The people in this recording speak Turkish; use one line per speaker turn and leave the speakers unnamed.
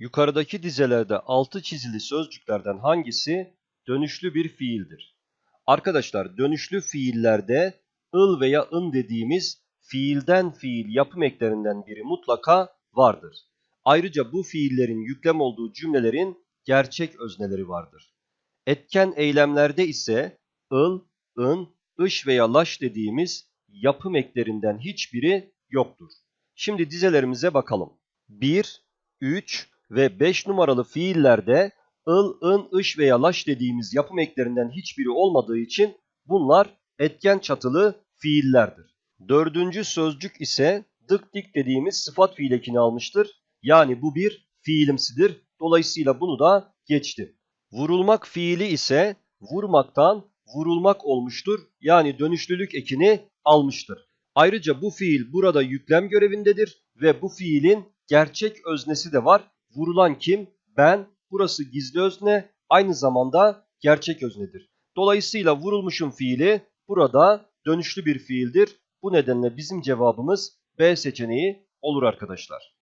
Yukarıdaki dizelerde altı çizili sözcüklerden hangisi dönüşlü bir fiildir? Arkadaşlar dönüşlü fiillerde ıl veya ın dediğimiz fiilden fiil yapım eklerinden biri mutlaka vardır. Ayrıca bu fiillerin yüklem olduğu cümlelerin gerçek özneleri vardır. Etken eylemlerde ise ıl, ın, ış veya laş dediğimiz yapım eklerinden hiçbiri yoktur. Şimdi dizelerimize bakalım. 1, 3 ve 5 numaralı fiillerde ıl, ın, ış veya laş dediğimiz yapım eklerinden hiçbiri olmadığı için bunlar etken çatılı fiillerdir. Dördüncü sözcük ise dık dik dediğimiz sıfat fiil ekini almıştır. Yani bu bir fiilimsidir. Dolayısıyla bunu da geçtim. Vurulmak fiili ise vurmaktan vurulmak olmuştur. Yani dönüşlülük ekini almıştır. Ayrıca bu fiil burada yüklem görevindedir ve bu fiilin gerçek öznesi de var. Vurulan kim? Ben. Burası gizli özne, aynı zamanda gerçek öznedir. Dolayısıyla vurulmuşun fiili burada dönüşlü bir fiildir. Bu nedenle bizim cevabımız B seçeneği olur arkadaşlar.